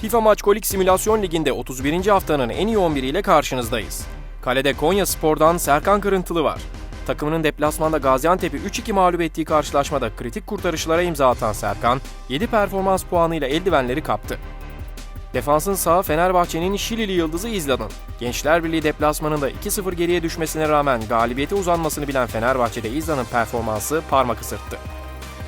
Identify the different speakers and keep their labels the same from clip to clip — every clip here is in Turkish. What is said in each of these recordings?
Speaker 1: FIFA Maçkolik Simülasyon Ligi'nde 31. haftanın en iyi 11 ile karşınızdayız. Kalede Konya Spor'dan Serkan Kırıntılı var. Takımının deplasmanda Gaziantep'i 3-2 mağlup ettiği karşılaşmada kritik kurtarışlara imza atan Serkan, 7 performans puanıyla eldivenleri kaptı. Defansın sağı Fenerbahçe'nin Şilili yıldızı İzlan'ın. Gençler Birliği deplasmanında 2-0 geriye düşmesine rağmen galibiyete uzanmasını bilen Fenerbahçe'de İzlan'ın performansı parmak ısırttı.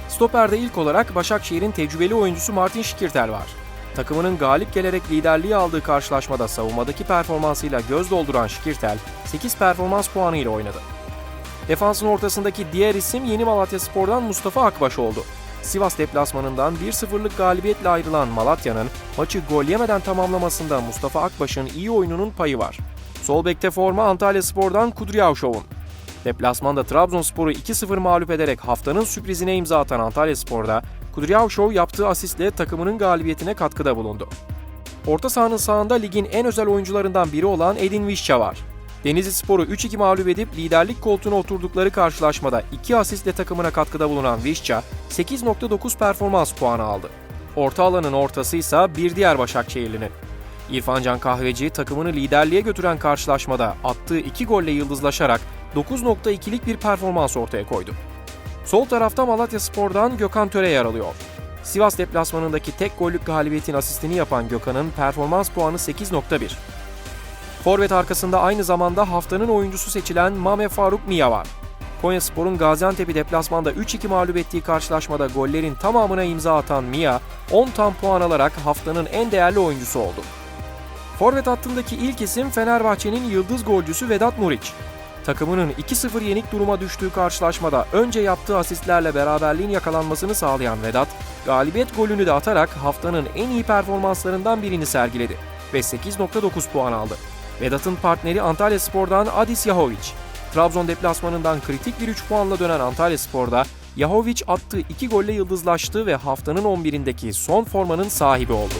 Speaker 1: Stoper'de ilk olarak Başakşehir'in tecrübeli oyuncusu Martin Şikirtel var. Takımının galip gelerek liderliği aldığı karşılaşmada savunmadaki performansıyla göz dolduran Şikirtel, 8 performans puanı ile oynadı. Defansın ortasındaki diğer isim Yeni Malatya Spor'dan Mustafa Akbaş oldu. Sivas deplasmanından 1-0'lık galibiyetle ayrılan Malatya'nın maçı gol yemeden tamamlamasında Mustafa Akbaş'ın iyi oyununun payı var. Sol bekte forma Antalya Spor'dan Kudryavşov'un. Deplasmanda Trabzonspor'u 2-0 mağlup ederek haftanın sürprizine imza atan Antalya Spor'da Kudryavşov yaptığı asistle takımının galibiyetine katkıda bulundu. Orta sahanın sağında ligin en özel oyuncularından biri olan Edin Visca var. Denizli Spor'u 3-2 mağlup edip liderlik koltuğuna oturdukları karşılaşmada 2 asistle takımına katkıda bulunan Visca 8.9 performans puanı aldı. Orta alanın ortası ise bir diğer Başakşehirli'nin. İrfan Can Kahveci takımını liderliğe götüren karşılaşmada attığı 2 golle yıldızlaşarak 9.2'lik bir performans ortaya koydu. Sol tarafta Malatya Spor'dan Gökhan Töre yer alıyor. Sivas deplasmanındaki tek gollük galibiyetin asistini yapan Gökhan'ın performans puanı 8.1. Forvet arkasında aynı zamanda haftanın oyuncusu seçilen Mame Faruk Mia var. Konyaspor'un Gaziantep'i deplasmanda 3-2 mağlup ettiği karşılaşmada gollerin tamamına imza atan Mia, 10 tam puan alarak haftanın en değerli oyuncusu oldu. Forvet hattındaki ilk isim Fenerbahçe'nin yıldız golcüsü Vedat Muriç. Takımının 2-0 yenik duruma düştüğü karşılaşmada önce yaptığı asistlerle beraberliğin yakalanmasını sağlayan Vedat, galibiyet golünü de atarak haftanın en iyi performanslarından birini sergiledi ve 8.9 puan aldı. Vedat'ın partneri Antalya Spor'dan Adis Yahovic. Trabzon deplasmanından kritik bir 3 puanla dönen Antalya Spor'da Yahovic attığı 2 golle yıldızlaştı ve haftanın 11'indeki son formanın sahibi oldu.